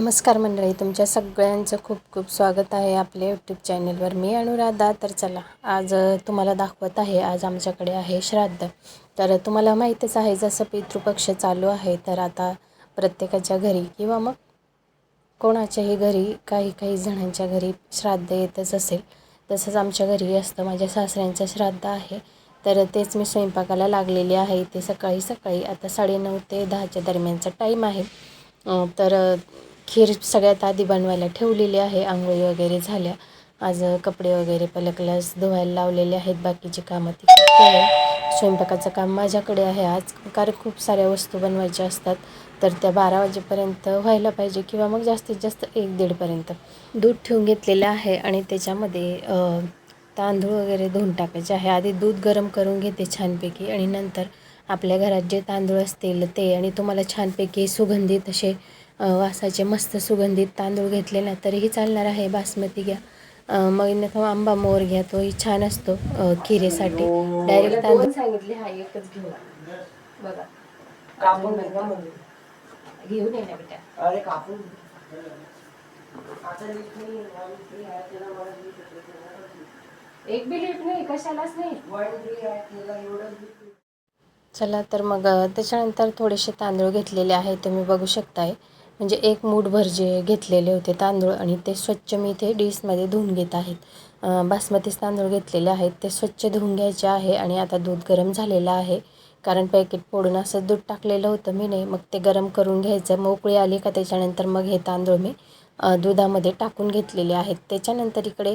नमस्कार मंडळी तुमच्या सगळ्यांचं खूप खूप स्वागत आहे आपल्या यूट्यूब चॅनलवर मी अनुराधा तर चला आज तुम्हाला दाखवत आहे आज आमच्याकडे आहे श्राद्ध. तर तुम्हाला माहीतच आहे जसं पितृपक्ष चालू आहे तर आता प्रत्येकाच्या घरी किंवा मग कोणाच्याही घरी काही काही जणांच्या घरी श्राद्ध येतच असेल. तसंच आमच्या घरी असतं माझ्या सासऱ्यांचं श्राद्ध आहे. तर तेच मी स्वयंपाकाला लागलेली आहे ते सकाळी सकाळी. आता साडेनऊ ते दहाच्या दरम्यानचा टाईम आहे. तर खीर सगळ्यात आधी बनवायला ठेवलेली आहे. आंघोळी वगैरे झाल्या. आज कपडे वगैरे पलकलास धुवायला लावलेले आहेत. बाकीची कामं ती स्वयंपाकाचं काम माझ्याकडे आहे. आज कारण खूप साऱ्या वस्तू बनवायच्या असतात. तर त्या बारा वाजेपर्यंत व्हायला पाहिजे किंवा मग जास्तीत जास्त एक दीडपर्यंत दूध ठेवून घेतलेलं आहे आणि त्याच्यामध्ये तांदूळ वगैरे धुवून टाकायचे आहे. आधी दूध गरम करून घेते छानपैकी आणि नंतर आपल्या घरात जे तांदूळ असतील ते आणि तुम्हाला छानपैकी सुगंधित असे वासाचे मस्त सुगंधित तांदूळ घेतले ना तरीही चालणार आहे बासमती घ्या. मग न आंबा मोर घ्या तोही छान असतो खिरेसाठी. डायरेक्ट तांदूळ. सांगितले? हा एकच घेऊ बघा. कापून नाही का घेऊन ये ना बेटा. अरे कापून. एक बी लीट नाही कशालाच नाही. चला तर मग त्याच्यानंतर थोडेसे तांदूळ घेतलेले आहे तुम्ही बघू शकताय. म्हणजे एक मूठभर जे घेतलेले होते तांदूळ आणि ते स्वच्छ मी इथे डिशमध्ये धुवून घेत आहेत बासमतीच तांदूळ घेतलेले आहेत. ते स्वच्छ धुवून घ्यायचे आहे आणि आता दूध गरम झालेलं आहे. कारण पॅकेट फोडून असं दूध टाकलेलं होतं मी नाही मग ते गरम करून घ्यायचं. मग उकळी आली का त्याच्यानंतर मग हे तांदूळ मी दुधामध्ये टाकून घेतलेले आहेत. त्याच्यानंतर इकडे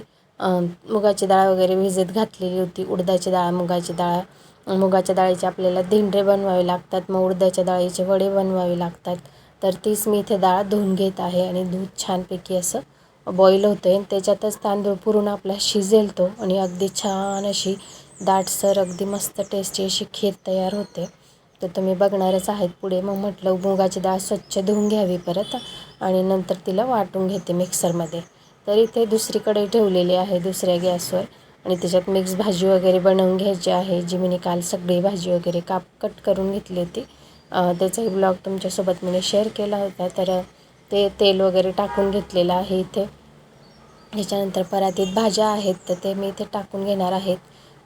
मुगाची डाळ वगैरे भिजत घातलेली होती. उडदाची डाळ मुगाची डाळ. मुगाच्या डाळीचे आपल्याला धिंडरे बनवावे लागतात. मग उडदाच्या डाळीचे वडे बनवावे लागतात. तर तीच मी इथे डाळ धुवून घेत आहे आणि दूध छानपैकी असं बॉईल होतं आहे त्याच्यातच तांदूळ पुरून आपला शिजेल तो आणि अगदी छान अशी दाटसर अगदी मस्त टेस्टी अशी खीर तयार होते. तर तुम्ही बघणारच आहेत पुढे. मग म्हटलं मुगाची डाळ स्वच्छ धुवून घ्यावी परत आणि नंतर तिला वाटून घेते मिक्सरमध्ये तर इथे दुसरीकडे ठेवलेली आहे दुसऱ्या गॅसवर. आणि त्याच्यात मिक्स भाजी वगैरे बनवून घ्यायची आहे. जी मी काल सगळी भाजी वगैरे काप कट करून घेतली होती. त्याचाही ब्लॉग तुमच्यासोबत मी शेअर केला होता. तर ते तेल वगैरे टाकून घेतलेलं आहे इथे. त्याच्यानंतर परातीत भाज्या आहेत तर ते मी इथे टाकून घेणार आहेत.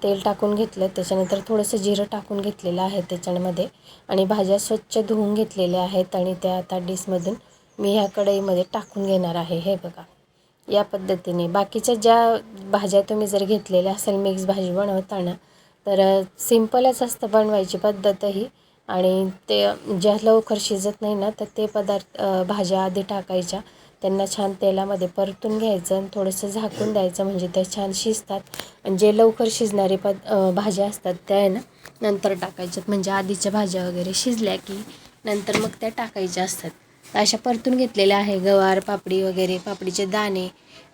तेल टाकून घेतलं त्याच्यानंतर थोडंसं जिरं टाकून घेतलेलं आहे त्याच्यामध्ये. आणि भाज्या स्वच्छ धुवून घेतलेल्या आहेत आणि त्या आता डिशमधून मी ह्या कढईमध्ये टाकून घेणार आहे. हे बघा या पद्धतीने. बाकीच्या ज्या भाज्या तुम्ही जर घेतलेल्या असेल मिक्स भाजी बनवताना तर सिंपलच असतं बनवायची पद्धतही. आणि ते ज्या लवकर शिजत नाही ना तर ते पदार्थ भाज्या आधी टाकायच्या. त्यांना छान तेलामध्ये परतून घ्यायचं आणि थोडंसं झाकून द्यायचं म्हणजे त्या छान शिजतात. आणि जे लवकर शिजणारे पद भाज्या असतात त्या आहे ना नंतर टाकायच्यात. म्हणजे आधीच्या भाज्या वगैरे शिजल्या की नंतर मग त्या टाकायच्या असतात. अशा परतून घेतलेल्या आहे गवार पापडी वगैरे पापडीचे दाणे.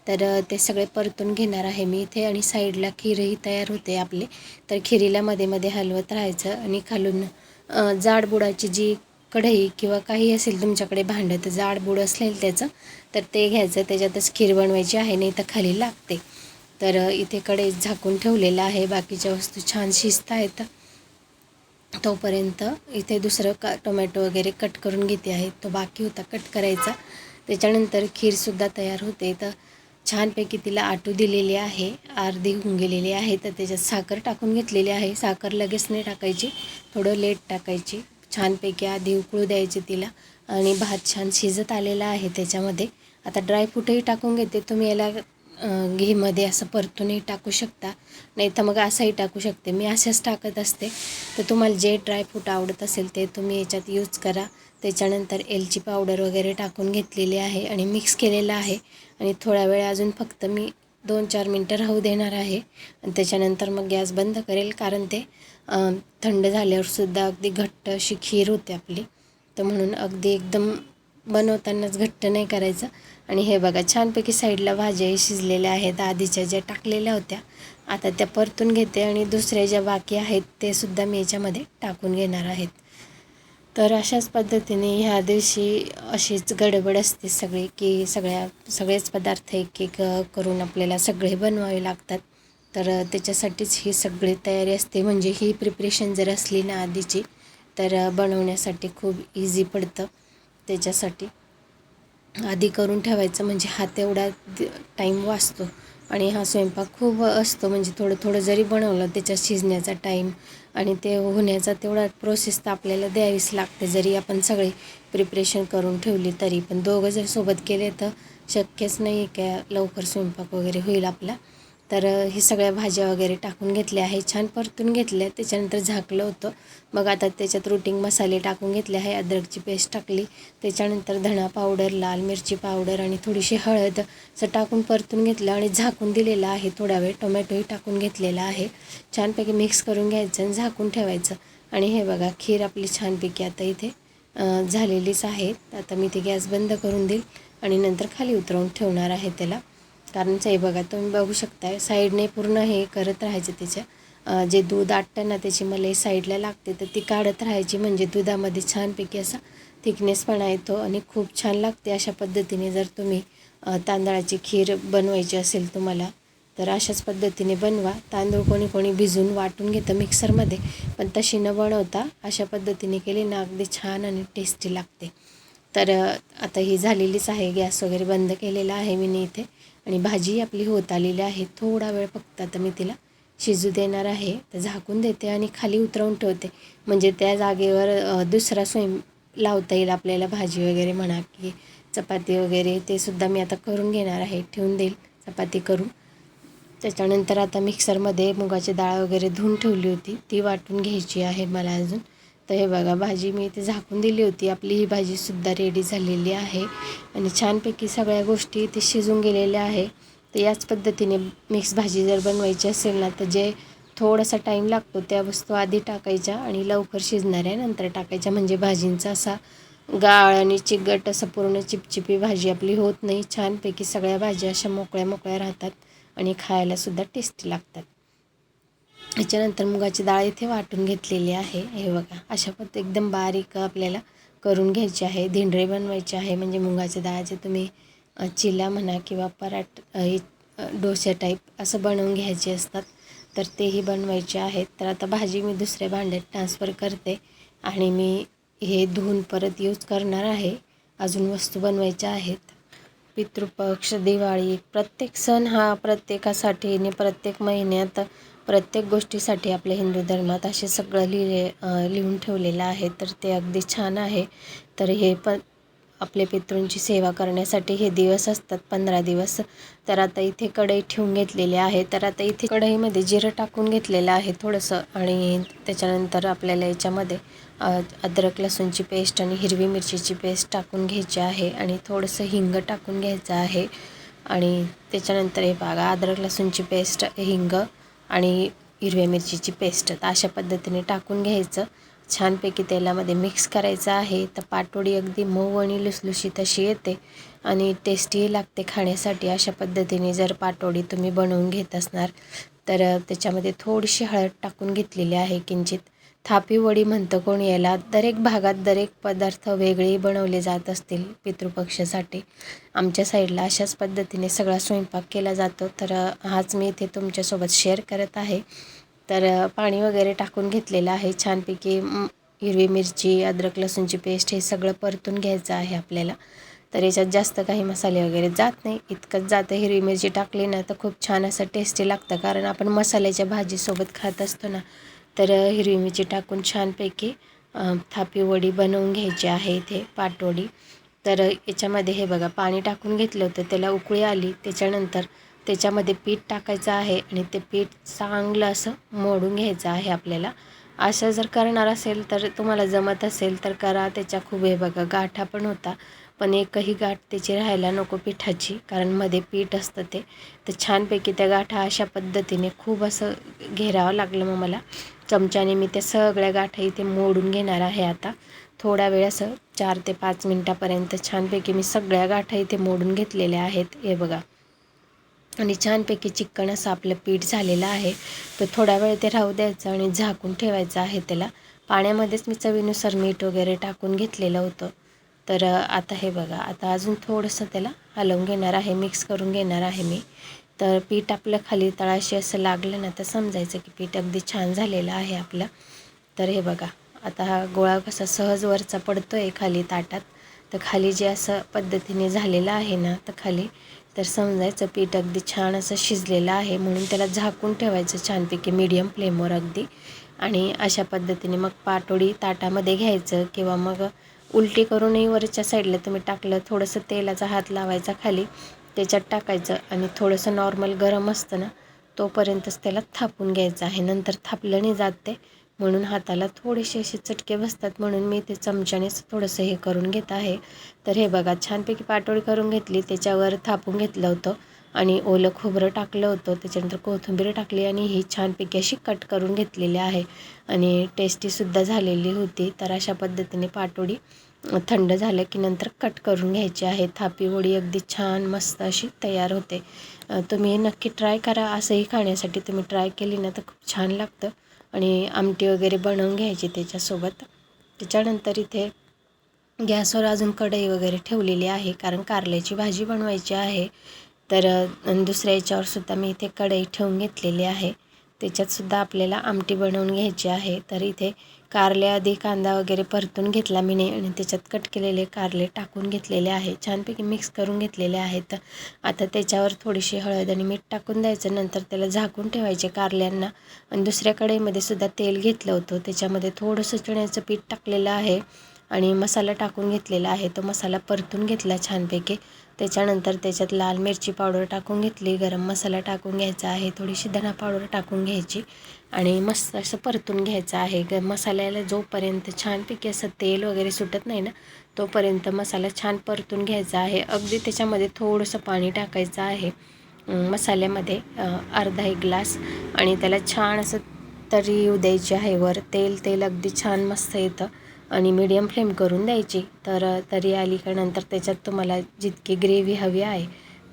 तर ते सगळे परतून घेणार आहे मी इथे. आणि साईडला खीरही तयार होते आपले. तर खिरीला मध्ये मध्ये हलवत राहायचं आणि खालून जाडबुडाची जी कढई किंवा काही असेल तुमच्याकडे भांडं तर जाडबुड असेल त्याचं तर ते घ्यायचं. त्याच्यातच खीर बनवायची आहे नाही तर खाली लागते. तर इथे कडे झाकून ठेवलेलं आहे. बाकीच्या वस्तू छान शिजत आहेत. तोपर्यंत इथे दुसरं का टोमॅटो वगैरे कट करून घेते आहे. तो बाकी होता कट करायचा. त्याच्यानंतर खीरसुद्धा तयार होते. तर छानपैकी तिला आटू दिलेली आहे अर्धी होऊन गेलेली आहे तर त्याच्यात साखर टाकून घेतलेली आहे. साखर लगेच नाही टाकायची थोडं लेट टाकायची. छानपैकी आधी उकळू द्यायची तिला आणि भात छान शिजत आलेला आहे त्याच्यामध्ये. आता ड्रायफ्रूटही टाकून घेते तुम्ही याला घीमध्ये असं परतूनही टाकू शकता. नाही तर मग असंही टाकू शकते. मी असेच टाकत असते. तर तुम्हाला जे ड्रायफ्रूट आवडत असेल ते तुम्ही याच्यात यूज करा. त्याच्यानंतर एलची पावडर वगैरे टाकून घेतलेली आहे आणि मिक्स केलेलं आहे. आणि थोडा वेळ अजून फक्त मी दोन चार मिनटं राहू देणार आहे. आणि त्याच्यानंतर मग गॅस बंद करेल कारण ते थंड झाल्यावरसुद्धा अगदी घट्ट अशी खीर होते आपली. तर म्हणून अगदी एकदम बनवतानाच घट्ट नाही करायचं. आणि हे बघा छानपैकी साईडला भाज्याही शिजलेल्या आहेत. आधीच्या ज्या टाकलेल्या होत्या आता त्या परतून घेते आणि दुसऱ्या ज्या बाकी आहेत ते सुद्धा मी याच्यामध्ये टाकून घेणार आहेत. तर अशाच पद्धतीने ह्या दिवशी अशीच गडबड असते सगळी की सगळ्या सगळेच पदार्थ एक एक करून आपल्याला सगळे बनवावे लागतात. तर त्याच्यासाठीच ही सगळी तयारी असते. म्हणजे ही प्रिपरेशन जर असली ना आधीची तर बनवण्यासाठी खूप इझी पडतं त्याच्यासाठी. आधी करून ठेवायचं म्हणजे हा तेवढा टाईम वाचतो. आणि हा स्वयंपाक खूप असतो म्हणजे थोडं थोडं जरी बनवलं त्याच्यात शिजण्याचा टाईम आणि ते होण्याचा तेवढा प्रोसेस तर आपल्याला द्यावीच लागते. जरी आपण सगळे प्रिपरेशन करून ठेवली तरी पण दोघं जर सोबत केले तर शक्यच नाही का लवकर स्वयंपाक वगैरे होईल आपला. तर हे सगळ्या भाज्या वगैरे टाकून घेतल्या आहे. छान परतून घेतल्या. त्याच्यानंतर झाकलं होतं. मग आता त्याच्यात रुटिंग मसाले टाकून घेतले आहे. अद्रकची पेस्ट टाकली. त्याच्यानंतर धणा पावडर लाल मिरची पावडर आणि थोडीशी हळद असं टाकून परतून घेतलं आणि झाकून दिलेलं आहे. थोडा वेळ टोमॅटोही टाकून घेतलेला आहे. छानपैकी मिक्स करून घ्यायचं आणि झाकून ठेवायचं. आणि हे बघा खीर आपली छानपैकी आता इथे झालेलीच आहे. आता मी ते गॅस बंद करून देईल आणि नंतर खाली उतरवून ठेवणार आहे त्याला. कारणचं हे बघा तुम्ही बघू शकताय साईडने पूर्ण हे करत राहायचं त्याच्या. जे दूध आटतं ना त्याची मलाई साईडला लागते तर ती काढत राहायची. म्हणजे दुधामध्ये छानपैकी असा थिकनेसपणा येतो आणि खूप छान लागते अशा पद्धतीने जर तुम्ही तांदळाची खीर बनवायची असेल तुम्हाला तर अशाच पद्धतीने बनवा. तांदूळ कोणी कोणी भिजून वाटून घेतं मिक्सरमध्ये पण तशी न बनवता अशा पद्धतीने केली ना अगदी छान आणि टेस्टी लागते. तर आता ही झालेलीच आहे गॅस वगैरे बंद केलेला आहे मी इथे. आणि भाजी आपली होत आलेली आहे. थोडा वेळ फक्त आता मी तिला शिजू देणार आहे. तर झाकून देते आणि खाली उतरवून ठेवते. म्हणजे त्या जागेवर दुसरा स्वयं लावता येईल आपल्याला भाजी वगैरे म्हणा की चपाती वगैरे ते सुद्धा मी आता करून घेणार आहे. ठेवून देईल चपाती करून. त्याच्यानंतर आता मिक्सरमध्ये मुगाची डाळ वगैरे धुवून ठेवली होती. ती वाटून घ्यायची आहे मला अजून. तर हे बघा भाजी मी इथे झाकून दिली होती. आपली ही भाजीसुद्धा रेडी झालेली आहे. आणि छानपैकी सगळ्या गोष्टी इथे शिजून गेलेल्या आहे. तर याच पद्धतीने मिक्स भाजी जर बनवायची असेल ना तर जे थोडासा टाईम लागतो त्या वस्तू आधी टाकायच्या आणि लवकर शिजणाऱ्या नंतर टाकायच्या. म्हणजे भाजींचा असा गाळ आणि चिकट असं पूर्ण चिपचिपी भाजी आपली होत नाही. छानपैकी सगळ्या भाज्या अशा मोकळ्या मोकळ्या राहतात आणि खायलासुद्धा टेस्टी लागतात. याच्यानंतर मुगाची डाळ इथे वाटून घेतलेली आहे. हे बघा अशा पद्धत एकदम बारीक आपल्याला करून घ्यायची आहे. धिंडरे बनवायचे आहे म्हणजे मुगाच्या डाळाचे तुम्ही चिला म्हणा किंवा पराठ डोसा टाईप असं बनवून घ्यायचे असतात. तर तेही बनवायचे आहेत. तर आता भाजी मी दुसऱ्या भांड्यात ट्रान्सफर करते आणि मी हे धुवून परत यूज करणार आहे. अजून वस्तू बनवायच्या आहेत. पितृपक्ष दिवाळी प्रत्येक सण हा प्रत्येकासाठी आणि प्रत्येक महिन्यात प्रत्येक गोष्टीसाठी आपल्या हिंदू धर्मात असे सगळं लिहिले लिहून ठेवलेलं आहे. तर ते अगदी छान आहे. तर हे पण आपले पितृंची सेवा करण्यासाठी हे दिवस असतात पंधरा दिवस. तर आता इथे कढई ठेवून घेतलेली आहे. तर आता इथे कढईमध्ये जिरं टाकून घेतलेलं आहे थोडंसं. आणि त्याच्यानंतर आपल्याला याच्यामध्ये अद्रक लसूणची पेस्ट आणि हिरवी मिरचीची पेस्ट टाकून घ्यायची आहे. आणि थोडंसं हिंग टाकून घ्यायचं आहे. आणि त्याच्यानंतर हे बघा अद्रक लसूणची पेस्ट हिंग आणि हिरव्या मिरचीची पेस्ट तर अशा पद्धतीने टाकून घ्यायचं. छानपैकी तेलामध्ये मिक्स करायचं आहे. तर पाटोडी अगदी मऊ आणि लुसलुशीत अशी येते. आणि टेस्टीही लागते खाण्यासाठी. अशा पद्धतीने जर पाटोडी तुम्ही बनवून घेत असणार तर त्याच्यामध्ये थोडीशी हळद टाकून घेतलेली आहे किंचित. थापीवडी म्हणतं कोण याला? दरेक भागात दरेक पदार्थ वेगळे बनवले जात असतील पितृपक्षासाठी. आमच्या साईडला अशाच पद्धतीने सगळा स्वयंपाक केला जातो. तर हाच मी इथे तुमच्यासोबत शेअर करत आहे. तर पाणी वगैरे टाकून घेतलेलं आहे. छानपैकी हिरवी मिरची अद्रक लसूणची पेस्ट हे सगळं परतून घ्यायचं आहे आपल्याला. तर याच्यात जास्त काही मसाले वगैरे जात नाही. इतकंच जातं हिरवी मिरची टाकली ना तर खूप छान असं टेस्टी लागतं. कारण आपण मसाल्याच्या भाजीसोबत खात असतो ना तर हिरवी मिरची टाकून छानपैकी थापी वडी बनवून घ्यायची आहे इथे पाटवडी तर याच्यामध्ये हे बघा पाणी टाकून घेतलं होतं त्याला उकळी आली. त्याच्यानंतर त्याच्यामध्ये पीठ टाकायचं आहे आणि ते पीठ चांगलं असं मोडून घ्यायचं आहे आपल्याला. असं जर करणार असेल तर तुम्हाला जमत असेल तर करा. त्याच्या खूप हे बघा गाठा पण होता. पण एकही गाठ त्याची राहायला नको पिठाची कारण मध्ये पीठ असतं ते. तर छानपैकी त्या गाठा अशा पद्धतीने खूप असं घेरावं लागलं मग मला. चमच्याने मी त्या सगळ्या गाठा इथे मोडून घेणार आहे आता. थोडा वेळ असं चार ते पाच मिनटापर्यंत छानपैकी मी सगळ्या गाठा इथे मोडून घेतलेल्या आहेत. हे बघा. आणि छानपैकी चिकन असं आपलं पीठ झालेलं आहे. तर थोडा वेळ ते राहू द्यायचं आणि झाकून ठेवायचं आहे त्याला. पाण्यामध्येच मी चवीनुसार मीठ वगैरे टाकून घेतलेलं होतं. तर आता हे बघा आता अजून थोडंसं त्याला हलवून घेणार आहे मिक्स करून घेणार आहे मी. तर पीठ आपलं खाली तळाशी असं लागलं ना तर समजायचं की पीठ अगदी छान झालेलं आहे आपलं. तर हे बघा आता हा गोळा कसा सहज वरचा पडतो आहे खाली ताटात. तर खाली जे असं पद्धतीने झालेलं आहे ना तर खाली. तर समजायचं पीठ अगदी छान असं शिजलेलं आहे म्हणून त्याला झाकून ठेवायचं छानपैकी मीडियम फ्लेमवर अगदी. आणि अशा पद्धतीने मग पाटोडी ताटामध्ये घ्यायचं किंवा मग उलटी करूनही वरच्या साईडला तुम्ही टाकलं थोडंसं तेलाचा हात लावायचा खाली त्याच्यात टाकायचं आणि थोडंसं नॉर्मल गरम असतं ना तोपर्यंतच त्याला थापून घ्यायचं आहे. नंतर थापलं नाही जात ते म्हणून हाताला थोडेसे असे चटके बसतात म्हणून मी ते चमच्यानेच थोडंसं हे करून घेत आहे. तर हे बघा छानपैकी पाटोळी करून घेतली त्याच्यावर थापून घेतलं होतं. आणि ओलं खोबरं टाकलं होतं त्याच्यानंतर कोथिंबीर टाकली आणि ही छानपैकी अशी कट करून घेतलेली आहे. आणि टेस्टीसुद्धा झालेली होती. तर अशा पद्धतीने पाटोडी थंड झालं की नंतर कट करून घ्यायची आहे. थापी वडी अगदी छान मस्त अशी तयार होते. तुम्ही नक्की ट्राय करा. असंही खाण्यासाठी तुम्ही ट्राय केली ना तर खूप छान लागतं. आणि आमटी वगैरे बनवून घ्यायची त्याच्यासोबत. त्याच्यानंतर इथे गॅसवर अजून कढई वगैरे ठेवलेली आहे. कारण कारल्याची भाजी बनवायची आहे. तर दुसऱ्या याच्यावर सुद्धा मी इथे कढई ठेवून घेतलेली आहे. त्याच्यातसुद्धा आपल्याला आमटी बनवून घ्यायची आहे. तर इथे कारले आधी कांदा वगैरे परतून घेतला मी नाही आणि त्याच्यात कट केलेले कारले टाकून घेतलेले आहे. छानपैकी मिक्स करून घेतलेले आहेत. आता त्याच्यावर थोडीशी हळद आणि मीठ टाकून द्यायचं. नंतर त्याला झाकून ठेवायचे कारल्यांना. आणि दुसऱ्या कढईमध्ये सुद्धा तेल घेतलं होतं. त्याच्यामध्ये थोडंसं चण्याचं पीठ टाकलेलं आहे. आणि मसाला टाकून घेतलेला आहे. तो मसाला परतून घेतला छानपैकी. त्याच्यानंतर त्याच्यात लाल मिरची पावडर टाकून घेतली. गरम मसाला टाकून घ्यायचा आहे. थोडीशी धना पावडर टाकून घ्यायची. आणि मस्त असं परतून घ्यायचं आहे. ग मसाल्याला जोपर्यंत छानपैकी असं तेल वगैरे सुटत नाही ना तोपर्यंत मसाला छान परतून घ्यायचा आहे. अगदी त्याच्यामध्ये थोडंसं पाणी टाकायचं आहे. मसाल्यामध्ये अर्धा एक ग्लास. आणि त्याला छान असं तरी येऊ द्यायची आहे. वर तेल तेल अगदी छान मस्त येतं. आणि मीडियम फ्लेम करून द्यायची. तर तरी आली का नंतर त्याच्यात तुम्हाला जितकी ग्रेव्ही हवी आहे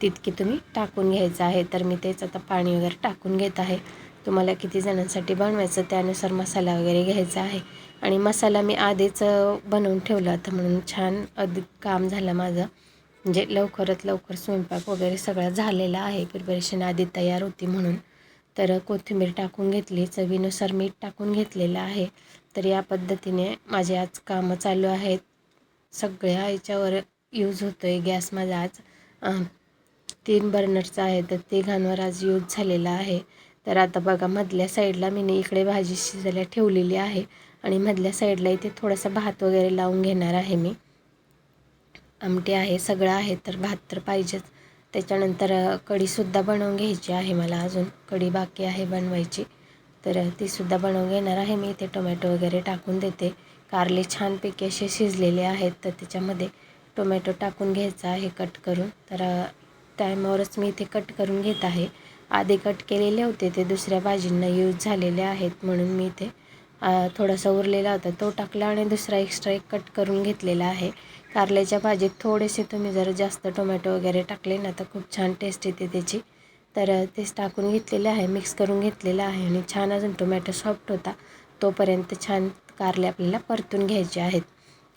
तितकी तुम्ही टाकून घ्यायचं आहे. तर मी तेच आता पाणी वगैरे टाकून घेत आहे. तुम्हाला किती जणांसाठी बनवायचं त्यानुसार मसाला वगैरे घ्यायचा आहे. आणि मसाला मी आधीच बनवून ठेवला होता म्हणून छान अधिक काम झालं माझं. म्हणजे लवकरात लवकर स्वयंपाक वगैरे सगळा झालेला आहे. प्रिपरेशन आधी तयार होती म्हणून. तर कोथिंबीर टाकून घेतली. चवीनुसार मीठ टाकून घेतलेलं आहे. तर या पद्धतीने माझे आज कामं चालू आहेत. सगळ्या याच्यावर यूज होतो आहे गॅस माझा आज. तीन बर्नरचा आहे तर तिघांवर आज यूज झालेला आहे. तर आता बघा मधल्या साईडला मी इकडे भाजी शिजायला ठेवलेली आहे आणि मधल्या साईडला इथे थोडासा भात वगैरे लावून घेणार आहे मी. आमटी आहे सगळं आहे तर भात तर पाहिजेच. त्याच्यानंतर कढीसुद्धा बनवून घ्यायची आहे मला अजून. कढी बाकी आहे बनवायची. तर तीसुद्धा बनवून घेणार आहे. मी इथे टोमॅटो वगैरे टाकून देते. कारले छानपैकी असे शिजलेले आहेत तर त्याच्यामध्ये टोमॅटो टाकून घ्यायचा आहे कट करून. तर टायमावरच मी इथे कट करून घेत आहे. आधी कट केलेले होते ते दुसऱ्या भाजींना यूज झालेले आहेत म्हणून मी इथे थोडासा उरलेला होता. तो टाकला आणि दुसरा एक्स्ट्रा एक कट करून घेतलेला आहे. कारल्याच्या भाजीत थोडेसे तुम्ही जर जास्त टोमॅटो वगैरे टाकले ना तर खूप छान टेस्ट येते त्याची. तर तेच टाकून घेतलेलं आहे मिक्स करून घेतलेलं आहे आणि छान अजून टोमॅटो सॉफ्ट होता तोपर्यंत छान कारले आपल्याला परतून घ्यायचे आहेत.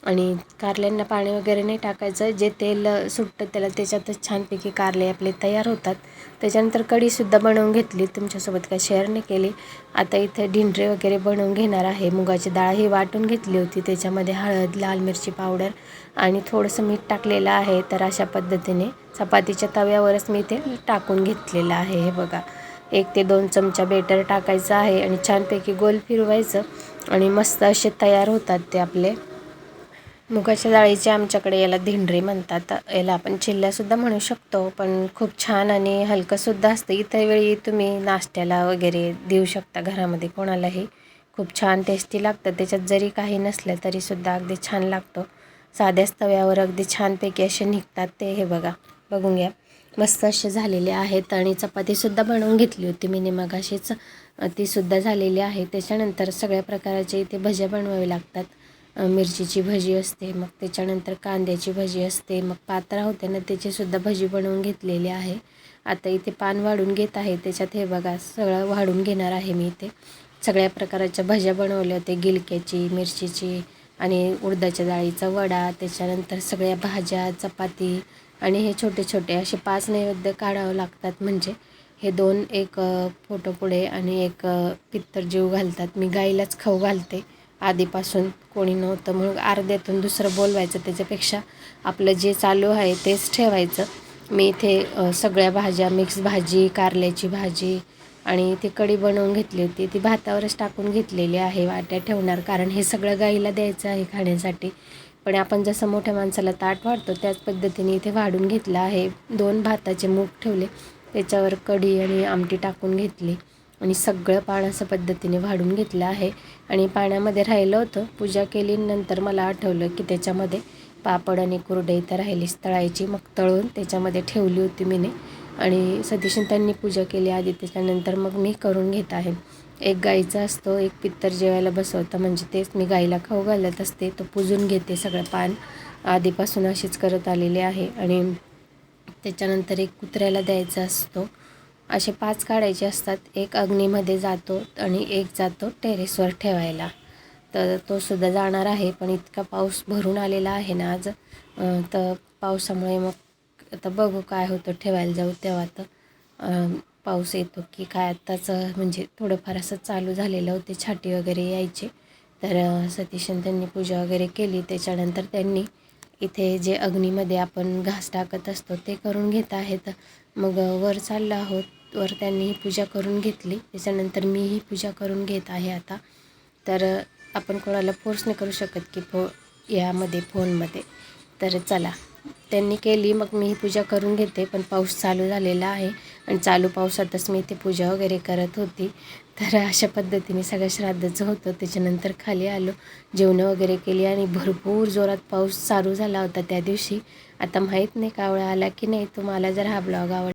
आणि कारल्यांना पाणी वगैरे नाही टाकायचं. जे तेल सुटतं त्याला त्याच्यातच छानपैकी कारले आपले तयार होतात. त्याच्यानंतर कढीसुद्धा बनवून घेतली. तुमच्यासोबत काय शेअर नाही केली. आता इथे ढिंडरे वगैरे बनवून घेणार आहे. मुगाची डाळ ही वाटून घेतली होती. त्याच्यामध्ये हळद लाल मिरची पावडर आणि थोडंसं मीठ टाकलेलं आहे. तर अशा पद्धतीने चपातीच्या तव्यावरच मी ते टाकून घेतलेलं आहे. हे बघा. एक ते दोन चमचा बेटर टाकायचं आहे आणि छानपैकी गोल फिरवायचं आणि मस्त असे तयार होतात ते आपले. मुगाच्या डाळीचे आमच्याकडे याला धिंडरे म्हणतात. याला आपण चिल्ल्यासुद्धा म्हणू शकतो पण खूप छान आणि हलकंसुद्धा असतं. इतर वेळी तुम्ही नाश्त्याला वगैरे देऊ शकता घरामध्ये कोणालाही. खूप छान टेस्टी लागतं. त्याच्यात जरी काही नसलं तरीसुद्धा अगदी छान लागतो. साध्याच तव्यावर अगदी छानपैकी असे निघतात ते. हे बघा बघून घ्या. मस्त असे झालेले आहेत आणि चपातीसुद्धा बनवून घेतली होती मी. मगाशीच अ, तीसुद्धा झालेली आहे. त्याच्यानंतर सगळ्या प्रकाराचे इथे भज्या बनवावे लागतात. मिरचीची भजी असते मग त्याच्यानंतर कांद्याची भजी असते मग पात्रा होते ना त्याचीसुद्धा भजी बनवून घेतलेली आहे. आता इथे पान वाढून घेत आहे त्याच्यात हे बघा सगळं वाढून घेणार आहे मी इथे. सगळ्या प्रकाराच्या भज्या बनवल्या होत्या गिलक्याची मिरचीची आणि उडदाच्या डाळीचा वडा त्याच्यानंतर सगळ्या भाज्या चपाती आणि हे छोटे छोटे असे पाच नैवेद्य काढावं लागतात. म्हणजे हे दोन एक फोटो पुढे आणि एक पित्तर जीव घालतात. मी गाईलाच खाऊ घालते. आधीपासून कोणी नव्हतं. म्हणून अर्ध्यातून दुसरं बोलवायचं त्याच्यापेक्षा आपलं जे चालू आहे तेच ठेवायचं. मी इथे सगळ्या भाज्या मिक्स भाजी कारल्याची भाजी आणि ती कढी बनवून घेतली होती. ती भातावरच टाकून घेतलेली आहे वाट्या ठेवणार. कारण हे सगळं गाईला द्यायचं आहे खाण्यासाठी. पण आपण जसं मोठ्या माणसाला ताट वाढतो त्याच पद्धतीने इथे वाढून घेतलं आहे. दोन भाताचे मूग ठेवले. त्याच्यावर कढी आणि आमटी टाकून घेतली. आणि सगळं पाण असं पद्धतीने वाढून घेतलं आहे. आणि पाण्यामध्ये राहिलं होतं. पूजा केली नंतर मला आठवलं की त्याच्यामध्ये पापड आणि कुरडई तर राहिलीच तळायची मग तळून त्याच्यामध्ये ठेवली होती मीने. आणि सतीशन त्यांनी पूजा केली आधी त्याच्यानंतर मग मी करून घेत आहे. एक गाईचा असतो एक पित्तर जेवायला बसवतं. म्हणजे तेच मी गाईला खाऊ घालत असते. तो पुजून घेते सगळं पान. आधीपासून अशीच करत आलेली आहे. आणि त्याच्यानंतर एक कुत्र्याला द्यायचा असतो. असे पाच काढायचे असतात. एक अग्नीमध्ये जातो आणि एक जातो टेरेसवर ठेवायला. तर तो सुद्धा जाणार आहे पण इतका पाऊस भरून आलेला आहे ना आज. तर पावसामुळे मग आता बघू काय होतं ठेवायला जाऊ तेव्हा तर. पाऊस येतो की काय आत्ताच म्हणजे थोडंफार असं चालू झालेलं होते. छाटी वगैरे यायचे. तर सतीशन त्यांनी पूजा वगैरे केली. त्याच्यानंतर त्यांनी इथे जे अग्नीमध्ये आपण घास टाकत असतो ते करून घेत आहेत. मग वर चाललो आहोत. वर त्यांनी ही पूजा करून घेतली. त्याच्यानंतर मीही पूजा करून घेत आहे आता. तर आपण कोणाला फोर्स नाही करू शकत की फो यामध्ये फोनमध्ये. तर चला. त्यांनी केली. मग मी ही पूजा करून घेते. पण पाऊस चालू झालेला आहे. आणि चालू पावसातच मी इथे पूजा वगैरे करत होती. तर अशा पद्धतीने सगळं श्राद्धाचं होतं. त्याच्यानंतर खाली आलो जेवणं वगैरे केली आणि भरपूर जोरात पाऊस चालू झाला होता त्या दिवशी. आता माहीत नाही कावळा आला की नाही तुम्हाला जर हा ब्लॉग आवड